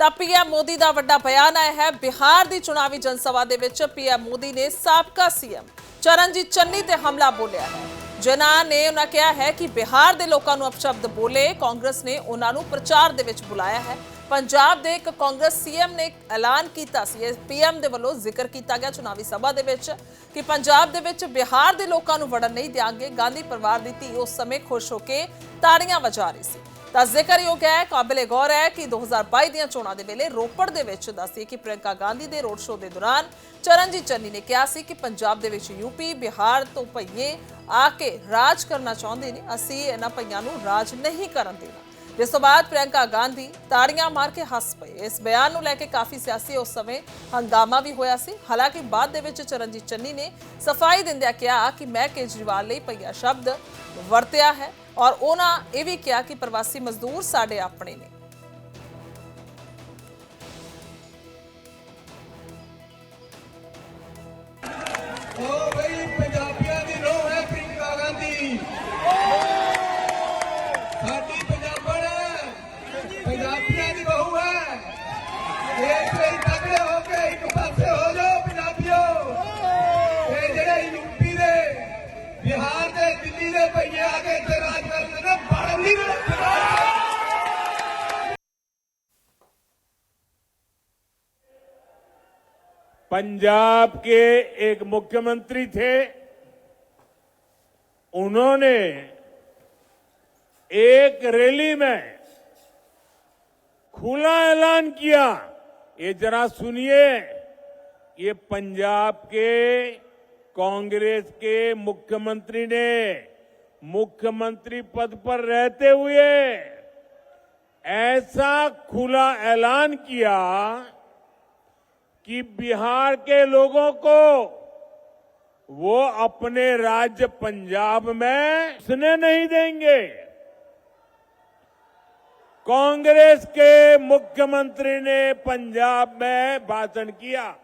ਤਾਂ ਪੀਐਮ ਮੋਦੀ ਦਾ ਵੱਡਾ ਬਿਆਨ ਆਇਆ ਹੈ। ਬਿਹਾਰ ਦੀ ਚੁਣਾਵੀ ਜਨਸਭਾ ਦੇ ਵਿੱਚ ਪੀਐਮ ਮੋਦੀ ਨੇ ਸਾਬਕਾ ਸੀਐਮ ਚਰਨਜੀਤ ਚੰਨੀ ਤੇ ਹਮਲਾ ਬੋਲਿਆ ਹੈ। ਜਿਨ੍ਹਾਂ ਨੇ ਉਹਨਾਂ ਕਿਹਾ ਹੈ ਕਿ ਬਿਹਾਰ ਦੇ ਲੋਕਾਂ ਨੂੰ ਅਪਸ਼ਬਦ ਬੋਲੇ, ਕਾਂਗਰਸ ਨੇ ਉਹਨਾਂ ਨੂੰ ਪ੍ਰਚਾਰ ਦੇ ਵਿੱਚ ਬੁਲਾਇਆ ਹੈ। ਪੰਜਾਬ ਦੇ ਇੱਕ ਕਾਂਗਰਸ ਸੀਐਮ ਨੇ ਐਲਾਨ ਕੀਤਾ ਸੀ। ਇਸ ਪੀਐਮ ਦੇ ਵੱਲੋਂ ਜ਼ਿਕਰ ਕੀਤਾ ਗਿਆ ਚੁਣਾਵੀ ਸਭਾ ਦੇ ਵਿੱਚ ਕਿ ਪੰਜਾਬ ਦੇ ਵਿੱਚ ਬਿਹਾਰ ਦੇ ਲੋਕਾਂ ਨੂੰ ਵੜਨ ਨਹੀਂ ਦਿਆਂਗੇ। ਗਾਂਧੀ ਪਰਿਵਾਰ ਦੀ ਧੀ ਉਸ ਸਮੇਂ ਖੁਸ਼ ਹੋ ਕੇ ਤਾੜੀਆਂ ਵਜਾ ਰਹੀ ਸੀ। ਤਾਂ ਜ਼ਿਕਰਯੋਗ ਹੈ, ਕਾਬਿਲੇ ਗੌਰ ਹੈ ਕਿ 2022 ਦੀਆਂ ਚੋਣਾਂ ਦੇ ਵੇਲੇ ਰੋਪੜ ਦੇ ਵਿੱਚ ਦੱਸਦੀ ਕਿ ਪ੍ਰਿਯੰਕਾ ਗਾਂਧੀ ਦੇ ਰੋਡ ਸ਼ੋਅ ਦੇ ਦੌਰਾਨ ਚਰਨਜੀਤ ਚੰਨੀ ਨੇ ਕਿਹਾ ਸੀ ਕਿ ਪੰਜਾਬ ਦੇ ਵਿੱਚ ਯੂਪੀ, ਬਿਹਾਰ ਤੋਂ ਭਈਏ ਆ ਕੇ ਰਾਜ ਕਰਨਾ ਚਾਹੁੰਦੇ ਨੇ, ਅਸੀਂ ਇਹਨਾਂ ਭਈਆਂ ਨੂੰ ਰਾਜ ਨਹੀਂ ਕਰਨ ਦੇਣਾ। ਜਿਸ ਤੋਂ ਬਾਅਦ ਪ੍ਰਿਯੰਕਾ ਗਾਂਧੀ ਤਾੜੀਆਂ ਮਾਰ ਕੇ ਹੱਸ ਪਏ। ਇਸ ਬਿਆਨ ਨੂੰ ਲੈ ਕੇ ਕਾਫੀ ਸਿਆਸੀ ਉਸ ਸਮੇਂ ਹੰਗਾਮਾ ਵੀ ਹੋਇਆ ਸੀ। ਹਾਲਾਂਕਿ ਬਾਅਦ ਦੇ ਵਿੱਚ ਚਰਨਜੀਤ ਚੰਨੀ ਨੇ ਸਫ਼ਾਈ ਦਿੰਦਿਆਂ ਕਿਹਾ ਕਿ ਮੈਂ ਕੇਜਰੀਵਾਲ ਲਈ ਭਈਆ ਸ਼ਬਦ ਵਰਤਿਆ ਹੈ ਔਰ ਉਹਨਾਂ ਇਹ ਵੀ ਕਿਹਾ ਕਿ ਪ੍ਰਵਾਸੀ ਮਜ਼ਦੂਰ ਸਾਡੇ ਆਪਣੇ ਨੇ। ਉਹ ਬਈ पंजाब के एक मुख्यमंत्री थे। उन्होंने एक रैली में खुला ऐलान किया। ये जरा सुनिए, ये पंजाब के कांग्रेस के मुख्यमंत्री ने मुख्यमंत्री पद पर रहते हुए ऐसा खुला ऐलान किया कि बिहार के लोगों को वो अपने राज्य पंजाब में सुने नहीं देंगे। कांग्रेस के मुख्यमंत्री ने पंजाब में भाषण किया।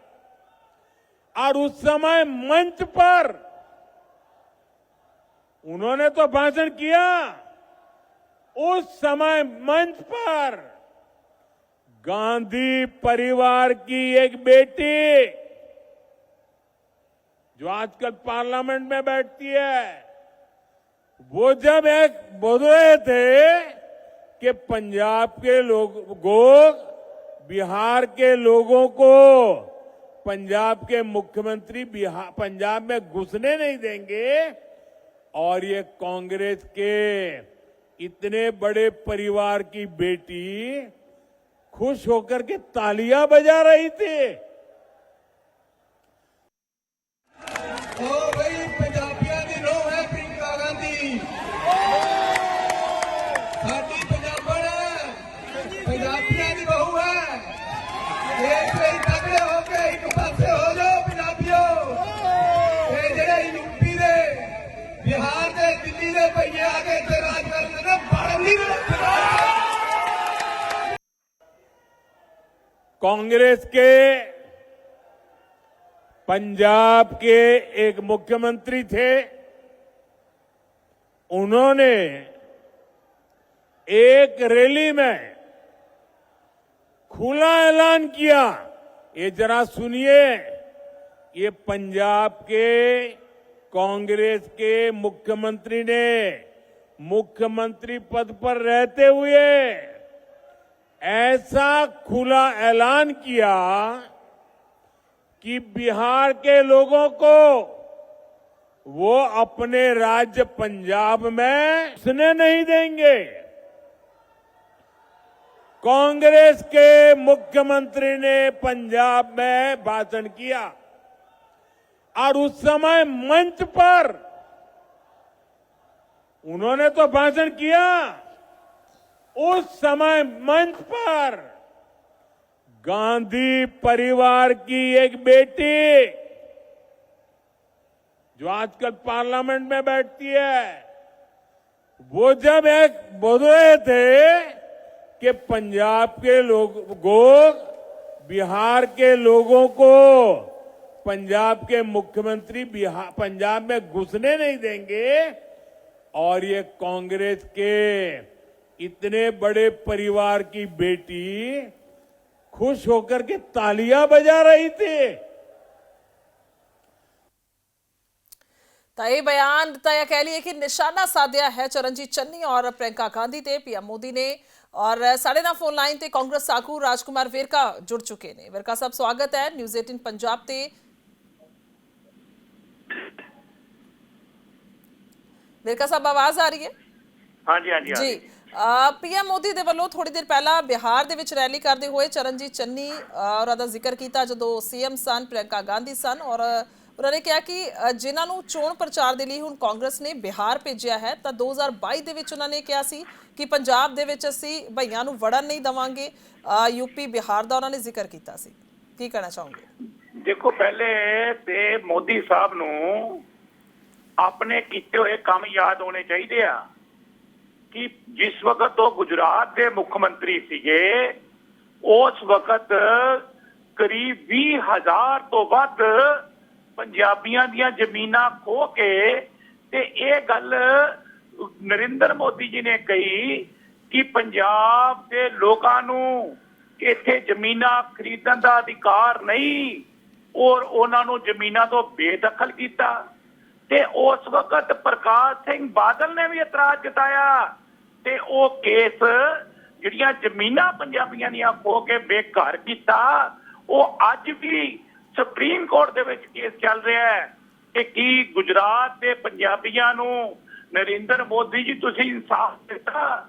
और उस समय मंच पर उन्होंने तो भाषण किया उस समय मंच पर गांधी परिवार की एक बेटी जो आजकल पार्लियामेंट में बैठती है, वो जब एक बोल रहे थे कि पंजाब के लोगों बिहार के लोगों को पंजाब के मुख्यमंत्री पंजाब में घुसने नहीं देंगे और ये कांग्रेस के इतने बड़े परिवार की बेटी खुश होकर के तालियाँ बजा रही थी। कांग्रेस के, पंजाब के एक मुख्यमंत्री थे। उन्होंने एक रैली में खुला ऐलान किया। ये जरा सुनिए, ये पंजाब के, कांग्रेस के मुख्यमंत्री ने मुख्यमंत्री पद पर रहते हुए ऐसा खुला ऐलान किया कि बिहार के लोगों को वो अपने राज्य पंजाब में सुने नहीं देंगे। कांग्रेस के मुख्यमंत्री ने पंजाब में भाषण किया और उस समय मंच पर उन्होंने तो भाषण किया। उस समय मंच पर गांधी परिवार की एक बेटी, जो आजकल पार्लियामेंट में बैठती है, वो जब एक बोल रहे थे कि पंजाब के लोगों बिहार के लोगों को पंजाब के मुख्यमंत्री बिहार, पंजाब में घुसने नहीं देंगे, और ये कांग्रेस के इतने बड़े परिवार की बेटी खुश होकर के तालियाँ बजा रही थी। तय बयान तय कह लिए कि निशाना साध्या है चरणजीत चन्नी और प्रियंका गांधी ने पीएम मोदी ने। और साढ़े नौ फ़ोन लाइन से कांग्रेस आगू राजकुमार वेरका जुड़ चुके ने। वेरका साहब स्वागत है न्यूज़ एटीन पंजाब ते। वेरका साहब आवाज़ आ रही है? हाँ जी हाँ जी जी। ਪੀਐਮ ਮੋਦੀ ਦੇ ਵੱਲੋਂ ਥੋੜੀ ਦੇਰ ਪਹਿਲਾਂ ਬਿਹਾਰ ਦੇ ਵਿੱਚ ਰੈਲੀ ਕਰਦੇ ਹੋਏ ਚਰਨਜੀਤ ਚੰਨੀ ਔਰ ਉਹਦਾ ਜ਼ਿਕਰ ਕੀਤਾ ਜਦੋਂ ਸੀਐਮ ਸਨ ਪ੍ਰਿयंका ਗਾਂਧੀ ਸਨ ਔਰ ਉਹਨਾਂ ਨੇ ਕਿਹਾ ਕਿ ਜਿਨ੍ਹਾਂ ਨੂੰ ਚੋਣ ਪ੍ਰਚਾਰ ਦੇ ਲਈ ਹੁਣ ਕਾਂਗਰਸ ਨੇ ਬਿਹਾਰ ਭੇਜਿਆ ਹੈ, ਤਾਂ 2022 ਦੇ ਵਿੱਚ ਉਹਨਾਂ ਨੇ ਕਿਹਾ ਸੀ ਕਿ ਪੰਜਾਬ ਦੇ ਵਿੱਚ ਅਸੀਂ ਭਈਆਂ ਨੂੰ ਵੜਨ ਨਹੀਂ ਦਵਾਂਗੇ। ਯੂਪੀ ਬਿਹਾਰ ਦਾ ਉਹਨਾਂ ਨੇ ਜ਼ਿਕਰ ਕੀਤਾ ਸੀ। ਕੀ ਕਹਿਣਾ ਚਾਹੋਗੇ? ਦੇਖੋ, ਪਹਿਲੇ ਤੇ ਮੋਦੀ ਸਾਹਿਬ ਨੂੰ ਆਪਣੇ ਕੀਤੇ ਹੋਏ ਕੰਮ ਯਾਦ ਹੋਣੇ ਚਾਹੀਦੇ ਆ। ਕਿ ਜਿਸ ਵਕਤ ਉਹ ਗੁਜਰਾਤ ਦੇ ਮੁੱਖ ਮੰਤਰੀ ਸੀਗੇ, ਉਸ ਵਕਤ ਕਰੀਬ 20000 ਤੋਂ ਵੱਧ ਪੰਜਾਬੀਆਂ ਦੀਆਂ ਜ਼ਮੀਨਾਂ ਖੋ ਕੇ ਤੇ ਇਹ ਗੱਲ ਨਰਿੰਦਰ ਮੋਦੀ ਜੀ ਨੇ ਕਹੀ ਕਿ ਪੰਜਾਬ ਦੇ ਲੋਕਾਂ ਨੂੰ ਇੱਥੇ ਜ਼ਮੀਨਾਂ ਖਰੀਦਣ ਦਾ ਅਧਿਕਾਰ ਨਹੀਂ, ਔਰ ਉਹਨਾਂ ਨੂੰ ਜ਼ਮੀਨਾਂ ਤੋਂ ਬੇਦਖਲ ਕੀਤਾ। ਤੇ ਉਸ ਵਕਤ ਪ੍ਰਕਾਸ਼ ਸਿੰਘ ਬਾਦਲ ਨੇ ਵੀ ਇਤਰਾਜ਼ ਜਤਾਇਆ ਤੇ ਉਹ ਕੇਸ ਜਿਹੜੀਆਂ ਜ਼ਮੀਨਾਂ ਪੰਜਾਬੀਆਂ ਦੀਆਂ ਖੋ ਕੇ ਬੇਘਰ ਕੀਤਾ, ਉਹ ਅੱਜ ਵੀ ਸੁਪਰੀਮ ਕੋਰਟ ਦੇ ਵਿੱਚ ਕੇਸ ਚੱਲ ਰਿਹਾ ਹੈ। ਕਿ ਕੀ ਗੁਜਰਾਤ ਦੇ ਪੰਜਾਬੀਆਂ ਨੂੰ ਨਰਿੰਦਰ ਮੋਦੀ ਜੀ ਤੁਸੀਂ ਇਨਸਾਫ ਦਿੱਤਾ?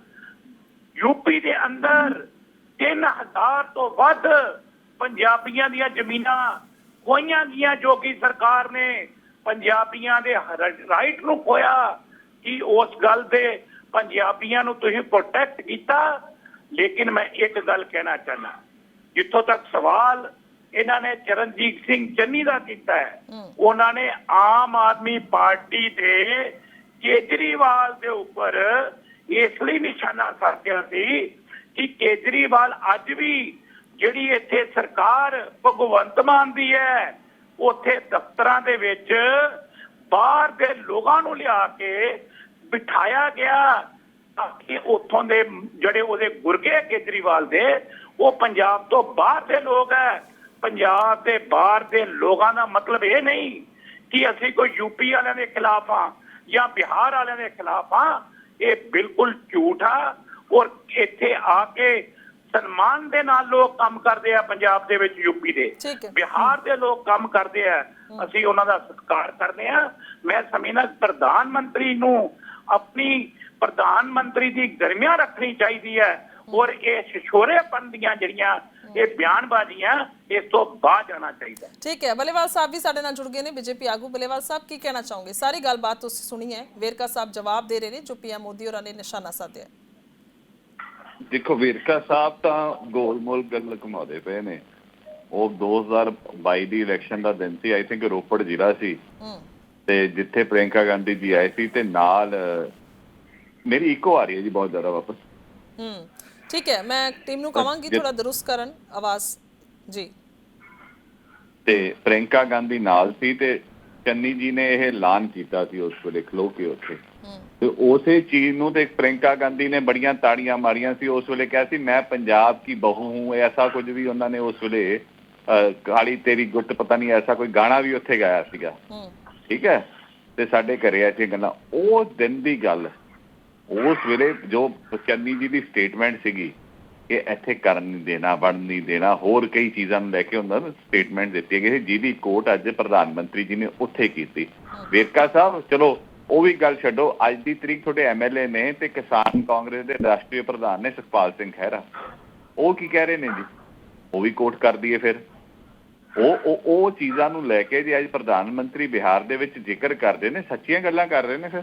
ਯੂਪੀ ਦੇ ਅੰਦਰ 3000 ਤੋਂ ਵੱਧ ਪੰਜਾਬੀਆਂ ਦੀਆਂ ਜ਼ਮੀਨਾਂ ਖੋਈਆਂ ਗਈਆਂ ਜੋ ਕਿ ਸਰਕਾਰ ਨੇ ਪੰਜਾਬੀਆਂ ਦੇ ਰਾਈਟ ਨੂੰ ਖੋਇਆ। ਕਿ ਉਸ ਗੱਲ ਦੇ ਪੰਜਾਬੀਆਂ ਨੂੰ ਤੁਸੀਂ ਪ੍ਰੋਟੈਕਟ ਕੀਤਾ ਲੇਕਿਨ ਮੈਂ ਇੱਕ ਗੱਲ ਕਹਿਣਾ ਚਾਹਨਾ ਜਿੱਥੋਂ ਤੱਕ ਸਵਾਲ ਇਹਨਾਂ ਨੇ ਚਰਨਜੀਤ ਸਿੰਘ ਚੰਨੀ ਦਾ ਕੀਤਾ ਹੈ। ਉਹਨਾਂ ਨੇ ਆਮ ਆਦਮੀ ਪਾਰਟੀ ਦੇ ਕੇਜਰੀਵਾਲ ਦੇ ਉੱਪਰ ਇਸ ਲਈ ਨਿਸ਼ਾਨਾ ਸਾਧਿਆ ਸੀ ਕਿ ਕੇਜਰੀਵਾਲ ਅੱਜ ਵੀ ਜਿਹੜੀ ਇੱਥੇ ਸਰਕਾਰ ਭਗਵੰਤ ਮਾਨ ਦੀ ਹੈ ਉੱਥੇ ਦਫ਼ਤਰਾਂ ਦੇ ਵਿੱਚ ਬਾਹਰ ਦੇ ਲੋਕਾਂ ਨੂੰ ਲਿਆ ਕੇ ਬਿਠਾਇਆ ਗਿਆ ਕਿ ਉੱਥੋਂ ਦੇ ਜਿਹੜੇ ਉਹਦੇ ਗੁਰਗੇ ਕੇਜਰੀਵਾਲ ਦੇ ਉਹ ਪੰਜਾਬ ਤੋਂ ਬਾਹਰ ਦੇ ਲੋਕ ਹੈ। ਪੰਜਾਬ ਦੇ ਬਾਹਰ ਦੇ ਲੋਕਾਂ ਦਾ ਮਤਲਬ ਇਹ ਨਹੀਂ ਕਿ ਅਸੀਂ ਕੋਈ ਯੂਪੀ ਵਾਲਿਆਂ ਦੇ ਖਿਲਾਫ ਆ ਜਾਂ ਬਿਹਾਰ ਵਾਲਿਆਂ ਦੇ ਖਿਲਾਫ ਆ ਇਹ ਬਿਲਕੁਲ ਝੂਠ ਆ ਔਰ ਇੱਥੇ ਆ ਕੇ ਸਨਮਾਨ ਦੇ ਨਾਲ ਲੋਕ ਕੰਮ ਕਰਦੇ ਆ ਪੰਜਾਬ ਦੇ ਵਿੱਚ ਯੂਪੀ ਦੇ। ਬਿਹਾਰ ਦੇ ਲੋਕ ਕੰਮ ਕਰਦੇ ਆ। ਅਸੀਂ ਉਹਨਾਂ ਦਾ ਸਤਿਕਾਰ ਕਰਦੇ ਆ। ਮੈਂ ਸਮਝਦਾ ਪ੍ਰਧਾਨ ਮੰਤਰੀ ਨੂੰ ਆਪਣੀ ਪ੍ਰਧਾਨ ਮੰਤਰੀ ਦੀ ਗਰਮੀਆਂ ਰੱਖਣੀ ਚਾਹੀਦੀ ਹੈ ਔਰ ਇਹ ਸ਼ਿਸ਼ੋਰੇਪਨ ਦੀਆਂ ਜਿਹੜੀਆਂ ਇਹ ਬਿਆਨਬਾਜ਼ੀਆਂ ਇਸ ਤੋਂ ਬਾਹਰ ਜਾਣਾ ਚਾਹੀਦਾ ਠੀਕ ਹੈ ਬਲੇਵਾਲ ਸਾਹਿਬ ਵੀ ਸਾਡੇ ਨਾਲ ਜੁੜ ਗਏ ਨੇ ਬੀਜੇਪੀ ਆਗੂ ਬਲੇਵਾਲ ਸਾਹਿਬ ਕੀ ਕਹਿਣਾ ਚਾਹੋਗੇ? ਸਾਰੀ ਗੱਲਬਾਤ ਤੁਸੀਂ ਸੁਣੀ ਹੈ ਵੇਰਕਾ ਸਾਹਿਬ ਜਵਾਬ ਦੇ ਰਹੇ ਨੇ ਜੋ ਪੀਐਮ ਮੋਦੀ ਹੋਰਾਂ ਨੇ ਨਿਸ਼ਾਨਾ ਸਾਧਿਆ। ਦੇਖੋ ਵੇਰਕਾ ਸਾਹਿਬ ਤਾਂ ਗੋਲਮੋਲ ਗੱਲ ਘੁਮਾਉਂਦੇ ਪਏ ਨੇ। ਉਹ 2022 ਦੀ ਇਲੈਕਸ਼ਨ ਦਾ ਦਿਨ ਸੀ ਆਈ ਥਿੰਕ ਰੋਪੜ ਜ਼ਿਲ੍ਹਾ ਸੀ। ਤੇ ਜਿੱਥੇ ਪ੍ਰਿੰਕਾ ਗਾਂਧੀ ਜੀ ਆਏ ਸੀ ਤੇ ਨਾਲ ਮੇਰੀ ਇੱਕੋ ਆ ਰਹੀ ਹੈ ਜੀ ਬਹੁਤ ਜ਼ਿਆਦਾ ਵਾਪਸ। ਹੂੰ ਠੀਕ ਹੈ ਮੈਂ ਟੀਮ ਨੂੰ ਕਹਾਂਗੀ ਥੋੜਾ ਦਰੁਸਤ ਕਰਨ ਆਵਾਜ਼ ਜੀ। ਤੇ ਪ੍ਰਿੰਕਾ ਗਾਂਧੀ ਨਾਲ ਸੀ ਤੇ ਚੰਨੀ ਜੀ ਨੇ ਇਹ ਐਲਾਨ ਕੀਤਾ ਸੀ ਉਸ ਵੇਲੇ ਖਲੋ ਕੇ ਉੱਥੇ। ਤੇ ਉਸੇ ਚੀਜ਼ ਨੂੰ ਤੇ ਪ੍ਰਿੰਕਾ ਗਾਂਧੀ ਨੇ ਬੜੀਆਂ ਤਾੜੀਆਂ ਮਾਰੀਆਂ ਸੀ ਉਸ ਵੇਲੇ ਕਿਹਾ ਸੀ ਮੈਂ ਪੰਜਾਬ ਕੀ ਬਹੁ ਹੂੰ ਐਸਾ ਕੁਝ ਵੀ ਉਹਨਾਂ ਨੇ ਉਸ ਵੇਲੇ ਕਾਲੀ ਤੇਰੀ ਗੁੱਟ ਪਤਾ ਨਹੀਂ ਐਸਾ ਕੋਈ ਗਾਣਾ ਵੀ ਉੱਥੇ ਗਾਇਆ ਸੀਗਾ। ਠੀਕ ਹੈ? ਤੇ ਸਾਡੇ ਘਰੇ ਐਸੀ ਗੱਲਾਂ, ਉਹ ਦਿਨ ਦੀ ਗੱਲ, ਉਸ ਵੇਲੇ ਜੋ ਚੰਨੀ ਜੀ ਦੀ ਸਟੇਟਮੈਂਟ ਸੀਗੀ ਕਿ ਇੱਥੇ ਕਰਨ ਨਹੀਂ ਦੇਣਾ ਵੜ ਨਹੀਂ ਦੇਣਾ, ਹੋਰ ਕਈ ਚੀਜ਼ਾਂ ਨੂੰ ਲੈ ਕੇ ਉਹਨਾਂ ਨੇ ਸਟੇਟਮੈਂਟ ਦਿੱਤੀ ਗਈ ਸੀ ਜਿਹਦੀ ਕੋਟ ਅੱਜ ਪ੍ਰਧਾਨ ਮੰਤਰੀ ਜੀ ਨੇ ਉੱਥੇ ਕੀਤੀ। ਵੇਰਕਾ ਸਾਹਿਬ, ਚਲੋ, ਉਹ ਵੀ ਗੱਲ ਛੱਡੋ, ਅੱਜ ਦੀ ਤਰੀਕ ਤੁਹਾਡੇ ਐਮਐਲਏ ਨੇ ਤੇ ਕਿਸਾਨ ਕਾਂਗਰਸ ਦੇ ਰਾਸ਼ਟਰੀ ਪ੍ਰਧਾਨ ਨੇ ਸੁਖਪਾਲ ਸਿੰਘ ਖਹਿਰਾ। ਉਹ ਕੀ ਕਹਿ ਰਹੇ ਨੇ ਜੀ? ਉਹ ਵੀ ਕੋਟ ਕਰਦੀ ਹੈ ਫਿਰ। ਉਹ ਉਹ ਉਹ ਚੀਜ਼ਾਂ ਨੂੰ ਲੈ ਕੇ ਜੇ ਅੱਜ ਪ੍ਰਧਾਨ ਮੰਤਰੀ ਬਿਹਾਰ ਦੇ ਵਿੱਚ ਜ਼ਿਕਰ ਕਰਦੇ ਨੇ ਸੱਚੀਆਂ ਗੱਲਾਂ ਕਰ ਰਹੇ ਨੇ ਫਿਰ?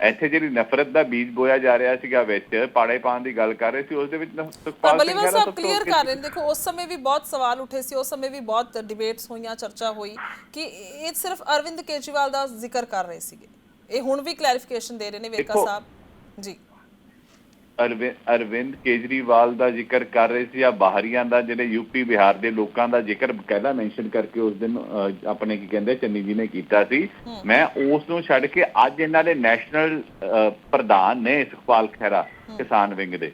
ਇੱਥੇ ਜਿਹੜੀ ਨਫ਼ਰਤ ਦਾ ਬੀਜ ਬੋਇਆ ਜਾ ਰਿਹਾ ਸੀਗਾ ਵਿੱਚ ਪਾੜੇ ਪਾਣ ਦੀ ਗੱਲ ਕਰ ਰਹੇ ਸੀ ਉਸ ਦੇ ਵਿੱਚ ਸੁਖਪਾਲ ਸਿੰਘ ਸਾਹਿਬ ਕਲੀਅਰ ਕਰ। ਰਹੇ ਨੇ। ਦੇਖੋ ਉਸ ਸਮੇਂ ਵੀ ਬਹੁਤ ਸਵਾਲ ਉੱਠੇ ਸੀ ਉਸ ਸਮੇਂ ਵੀ ਬਹੁਤ ਡਿਬੇਟਸ ਹੋਈਆਂ ਚਰਚਾ ਹੋਈ ਕਿ ਇਹ ਸਿਰਫ ਅਰਵਿੰਦ ਕੇਜਰੀਵਾਲ ਦਾ ਜ਼ਿਕਰ ਕਰ ਰਹੇ ਸੀਗੇ। ਇਹ ਹੁਣ ਵੀ ਕਲੈਰੀਫਿਕੇਸ਼ਨ ਦੇ ਰਹੇ ਨੇ ਵੇਰਕਾ ਸਾਹਿਬ। ਜੀ। ਅਰਵਿੰਦ ਕੇਜਰੀਵਾਲ ਦਾ ਜ਼ਿਕਰ ਕਰ ਰਹੇ ਸੀ ਜਾਂ ਬਾਹਰੀਆਂ ਦਾ ਜਿਹੜੇ ਯੂਪੀ ਬਿਹਾਰ ਦੇ ਲੋਕਾਂ ਦਾ ਜ਼ਿਕਰ ਬਕਾਇਦਾ ਮੈਂਸ਼ਨ ਕਰਕੇ ਉਸ ਦਿਨ ਆਪਣੇ ਕੀ ਕਹਿੰਦੇ ਚੰਨੀ ਜੀ ਨੇ ਕੀਤਾ ਸੀ। ਮੈਂ ਉਸ ਨੂੰ ਛੱਡ ਕੇ ਅੱਜ ਇਹਨਾਂ ਦੇ ਨੈਸ਼ਨਲ ਪ੍ਰਧਾਨ ਨੇ ਸੁਖਪਾਲ ਖਹਿਰਾ ਕਿਸਾਨ ਵਿੰਗ ਦੇ।